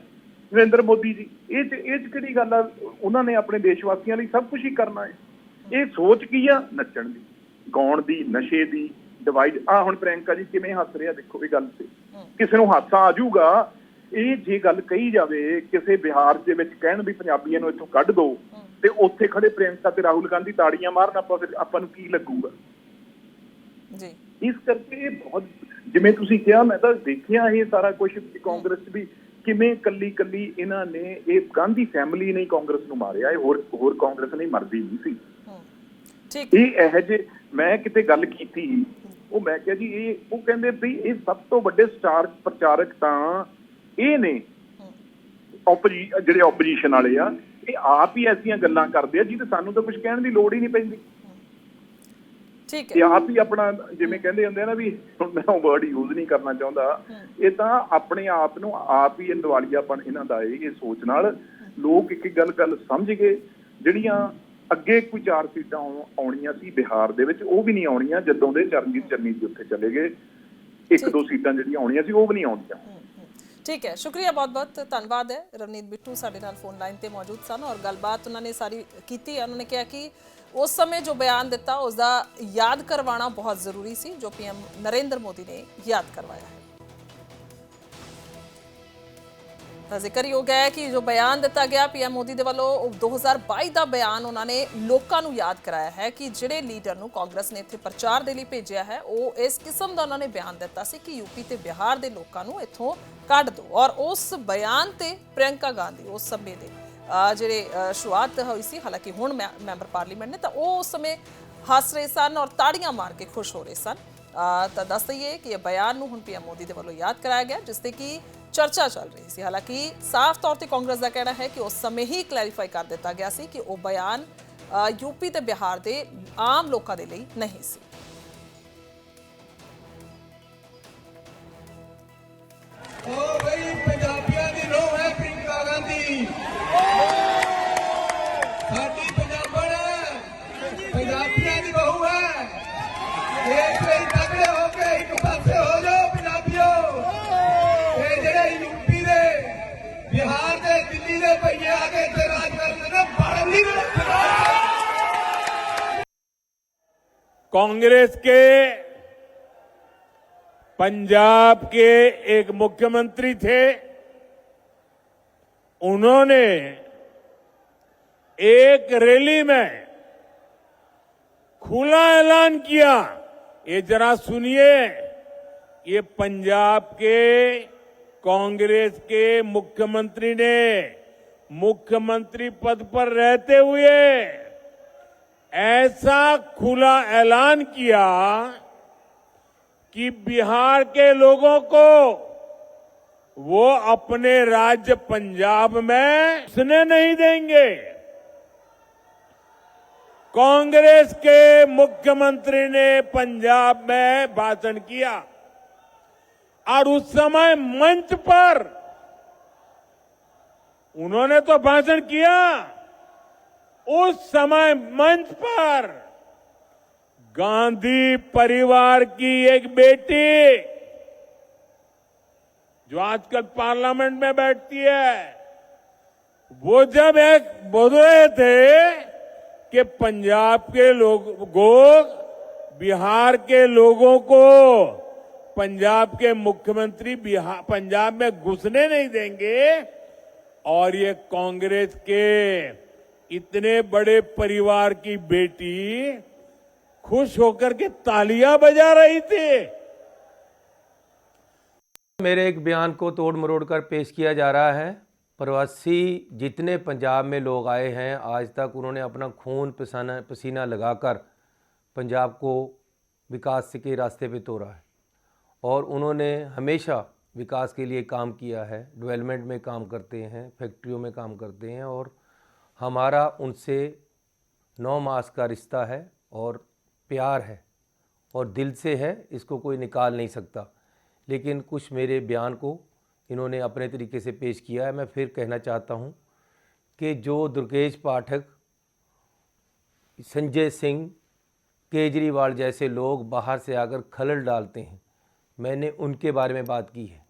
ਨਰਿੰਦਰ ਮੋਦੀ ਜੀ। ਇਹ ਚ ਇਹ ਚ ਕਿਹੜੀ ਗੱਲ ਆ? ਉਹਨਾਂ ਨੇ ਆਪਣੇ ਦੇਸ਼ ਵਾਸੀਆਂ ਲਈ ਸਭ ਕੁਝ ਹੀ ਕਰਨਾ ਹੈ। ਇਹ ਸੋਚ ਕੀ ਆ? ਨੱਚਣ ਦੀ ਗਾਉਣ ਦੀ ਨਸ਼ੇ ਦੀ ਡਿਵਾਈਡ ਆ ਹੁਣ ਪ੍ਰਿਯੰਕਾ ਜੀ ਕਿਵੇਂ ਹੱਸ ਰਿਹਾ ਦੇਖੋ ਇਹ ਗੱਲ ਤੇ। ਕਿਸੇ ਨੂੰ ਹਾਸਾ ਆ ਜਾਊਗਾ ਇਹ ਜੇ ਗੱਲ ਕਹੀ ਜਾਵੇ ਕਿਸੇ ਬਿਹਾਰ ਦੇ ਵਿੱਚ ਕਹਿਣ ਵੀ ਪੰਜਾਬੀਆਂ ਨੂੰ ਇੱਥੋਂ ਕੱਢ ਦਿਓ ਤੇ ਉੱਥੇ ਖੜੇ ਪ੍ਰਿਯੰਕਾ ਤੇ ਰਾਹੁਲ ਗਾਂਧੀ ਤਾੜੀਆਂ ਮਾਰਨ ਆਪਾਂ ਫਿਰ ਆਪਾਂ ਨੂੰ ਕੀ ਲੱਗੂਗਾ? ਜੀ। ਇਸ ਕਰਕੇ ਬਹੁਤ ਜਿਵੇਂ ਤੁਸੀਂ ਕਿਹਾ ਮੈਂ ਤਾਂ ਦੇਖਿਆ ਇਹ ਸਾਰਾ ਕੁਝ ਕਾਂਗਰਸ ਵੀ ਕਿਵੇਂ ਕੱਲੀ ਕੱਲੀ ਇਹਨਾਂ ਨੇ ਇਹ ਗਾਂਧੀ ਫੈਮਿਲੀ ਨੇ ਕਾਂਗਰਸ ਨੂੰ ਮਾਰਿਆ ਇਹ ਹੋਰ ਹੋਰ ਕਾਂਗਰਸ ਨਹੀਂ ਮਰਦੀ ਨਹੀਂ ਸੀ। ਠੀਕ। ਇਹ ਇਹ ਜੇ ਮੈਂ ਕਿਤੇ ਗੱਲ ਕੀਤੀ ਉਹ ਮੈਂ ਕਿਹਾ ਜੀ ਇਹ ਉਹ ਕਹਿੰਦੇ ਵੀ ਇਹ ਸਭ ਤੋਂ ਵੱਡੇ ਸਟਾਰ ਪ੍ਰਚਾਰਕ ਤਾਂ ਇਹ ਨੇ ਜਿਹੜੇ ਆਪੋਜੀਸ਼ਨ ਵਾਲੇ ਆ ਇਹ ਆਪ ਹੀ ਐਸੀਆਂ ਗੱਲਾਂ ਕਰਦੇ ਆ ਜਿਹਦੇ ਸਾਨੂੰ ਤਾਂ ਕੁਝ ਕਹਿਣ ਦੀ ਲੋੜ ਹੀ ਨਹੀਂ ਪੈਂਦੀ। ਠੀਕ ਇਹ ਹੈ ਆਪ ਹੀ ਆਪਣਾ ਜਿਵੇਂ ਕਹਿੰਦੇ ਹੁੰਦੇ ਆ ਨਾ ਵੀ ਹੁਣ ਮੈਂ ਉਹ ਵਰਡ ਯੂਜ਼ ਨਹੀਂ ਕਰਨਾ ਚਾਹੁੰਦਾ ਇਹ ਤਾਂ ਆਪਣੇ ਆਪ ਨੂੰ ਆਪ ਹੀ ਦਿਵਾਲੀਆਪਨ ਇਹਨਾਂ ਦਾ ਇਹ ਸੋਚ ਨਾਲ ਲੋਕ ਇੱਕ ਇੱਕ ਗੱਲ ਗੱਲ ਸਮਝ ਗਏ ਜਿਹੜੀਆਂ ਅੱਗੇ ਕੋਈ ਚਾਰ ਸੀਟਾਂ ਆਉਣ- ਆਉਣੀਆਂ ਸੀ ਬਿਹਾਰ ਦੇ ਵਿੱਚ ਉਹ ਵੀ ਨਹੀਂ ਆਉਣੀਆਂ ਜਦੋਂ ਦੇ ਚਰਨਜੀਤ ਚੰਨੀ ਜੀ ਉੱਥੇ ਚਲੇ ਗਏ ਇੱਕ ਦੋ ਸੀਟਾਂ ਜਿਹੜੀਆਂ ਆਉਣੀਆਂ ਸੀ ਉਹ ਵੀ ਨਹੀਂ ਆਉਣੀਆਂ ਠੀਕ ਹੈ, ਸ਼ੁਕਰੀਆ ਬਹੁਤ ਬਹੁਤ, ਧੰਨਵਾਦ ਹੈ। ਰਵਨੀਤ ਬਿੱਟੂ ਸਾਡੇ ਨਾਲ ਫੋਨ ਲਾਈਨ ਤੇ ਮੌਜੂਦ ਸਨ ਔਰ ਗੱਲਬਾਤ ਉਹਨਾਂ ਨੇ ਸਾਰੀ ਕੀਤੀ ਹੈ। ਉਹਨਾਂ ਨੇ ਕਿਹਾ ਕਿ ਉਸ ਸਮੇਂ ਜੋ ਬਿਆਨ ਦਿੱਤਾ ਉਸ ਦਾ ਯਾਦ ਕਰਵਾਉਣਾ ਬਹੁਤ ਜ਼ਰੂਰੀ ਸੀ, ਜੋ ਪੀਐਮ ਨਰਿੰਦਰ ਮੋਦੀ ਨੇ ਯਾਦ ਕਰਵਾਇਆ ਹੈ। ਤਾਂ ਜ਼ਿਕਰਯੋਗ ਹੈ ਕਿ ਜੋ ਬਿਆਨ ਦਿੱਤਾ ਗਿਆ ਪੀਐਮ ਮੋਦੀ ਦੇ ਵੱਲੋਂ, ਉਹ 2022 ਦਾ ਬਿਆਨ ਉਹਨਾਂ ਨੇ ਲੋਕਾਂ ਨੂੰ ਯਾਦ ਕਰਾਇਆ ਹੈ ਕਿ ਜਿਹੜੇ ਲੀਡਰ ਨੂੰ ਕਾਂਗਰਸ ਨੇ ਇੱਥੇ ਪ੍ਰਚਾਰ ਦੇ ਲਈ ਭੇਜਿਆ ਹੈ, ਉਹ ਇਸ ਕਿਸਮ ਦਾ ਉਹਨਾਂ ਨੇ ਬਿਆਨ ਦਿੱਤਾ ਸੀ ਕਿ ਯੂਪੀ ਤੇ ਬਿਹਾਰ ਦੇ ਲੋਕਾਂ ਨੂੰ ਇੱਥੋਂ ਕੱਢ ਦਿਓ ਔਰ ਉਸ ਬਿਆਨ ਤੇ ਪ੍ਰਿਯੰਕਾ ਗਾਂਧੀ, ਉਸ ਸਮੇਂ ਦੇ ਅਹ ਜਿਹੜੇ ਅਹ ਸ਼ੁਰੂਆਤ ਹੋਈ ਸੀ, ਹਾਲਾਂਕਿ ਹੁਣ ਮੈਂ- ਮੈਂਬਰ ਪਾਰਲੀਮੈਂਟ ਨੇ, ਤਾਂ ਉਹ ਉਸ ਸਮੇਂ ਹੱਸ ਰਹੇ ਸਨ ਔਰ ਤਾੜੀਆਂ ਮਾਰ ਕੇ ਖੁਸ਼ ਹੋ ਰਹੇ ਸਨ। ਅਹ ਤਾਂ ਦੱਸ ਦਈਏ ਕਿ ਇਹ ਬਿਆਨ ਨੂੰ ਹੁਣ ਪੀਐਮ ਮੋਦੀ ਦੇ ਵੱਲੋਂ ਯਾਦ ਕਰਾਇਆ ਗਿਆ, ਜਿਸ ਤੇ ਕਿ ਚਰਚਾ ਚੱਲ ਰਹੀ ਸੀ। ਹਾਲਾਂਕਿ ਸਾਫ਼ ਤੌਰ ਤੇ ਕਾਂਗਰਸ ਦਾ ਕਹਿਣਾ ਹੈ ਕਿ ਉਸ ਸਮੇਂ ਹੀ ਕਲੈਰੀਫਾਈ ਕਰ ਦਿੱਤਾ ਗਿਆ ਸੀ ਕਿ ਉਹ ਬਿਆਨ ਯੂਪੀ ਤੇ ਬਿਹਾਰ ਦੇ ਆਮ ਲੋਕਾਂ ਦੇ ਲਈ ਨਹੀਂ ਸੀ। ਉਹ ਬਈ ਪੰਜਾਬੀਆਂ ਦੀ ਰੋਹ ਹੈ ਪ੍ਰਿੰਕਾ ਗਾਂਧੀ। ਸਾਡੀ ਪੰਜਾਬਣ ਪੰਜਾਬੀਆਂ ਦੀ ਬਹੂ ਹੈ। ਇਸ ਲਈ कांग्रेस के, पंजाब के एक मुख्यमंत्री थे। उन्होंने एक रैली में खुला ऐलान किया। ये जरा सुनिए, ये पंजाब के, कांग्रेस के मुख्यमंत्री ने मुख्यमंत्री पद पर रहते हुए ऐसा खुला ऐलान किया कि बिहार के लोगों को वो अपने राज्य पंजाब में सुने नहीं देंगे। कांग्रेस के मुख्यमंत्री ने पंजाब में भाषण किया। और उस समय मंच पर उन्होंने तो भाषण किया उस समय मंच पर गांधी परिवार की एक बेटी जो आजकल पार्लियामेंट में बैठती है, वो जब एक बोल रहे थे कि पंजाब के लोग बिहार के लोगों को पंजाब के मुख्यमंत्री पंजाब में घुसने नहीं देंगे और ये कांग्रेस के इतने बड़े परिवार की बेटी खुश होकर के तालियाँ बजा रही थी। मेरे एक बयान को तोड़ मरोड़ कर पेश किया जा रहा है। प्रवासी जितने पंजाब में लोग आए हैं, आज तक उन्होंने अपना खून पसीना पसीना लगाकर पंजाब को विकास के रास्ते पे तोड़ा है। और उन्होंने हमेशा विकास के लिए काम किया है डेवलपमेंट में काम करते हैं फैक्ट्रियों में काम करते हैं और हमारा उनसे नौ मास का रिश्ता है और प्यार है और दिल से है, इसको कोई निकाल नहीं सकता। लेकिन कुछ मेरे बयान को इन्होंने अपने तरीके से पेश किया है। मैं फिर कहना चाहता हूँ कि जो दुर्गेश पाठक, संजय सिंह, केजरीवाल जैसे लोग बाहर से आकर खलल डालते हैं, मैंने उनके बारे में बात की है।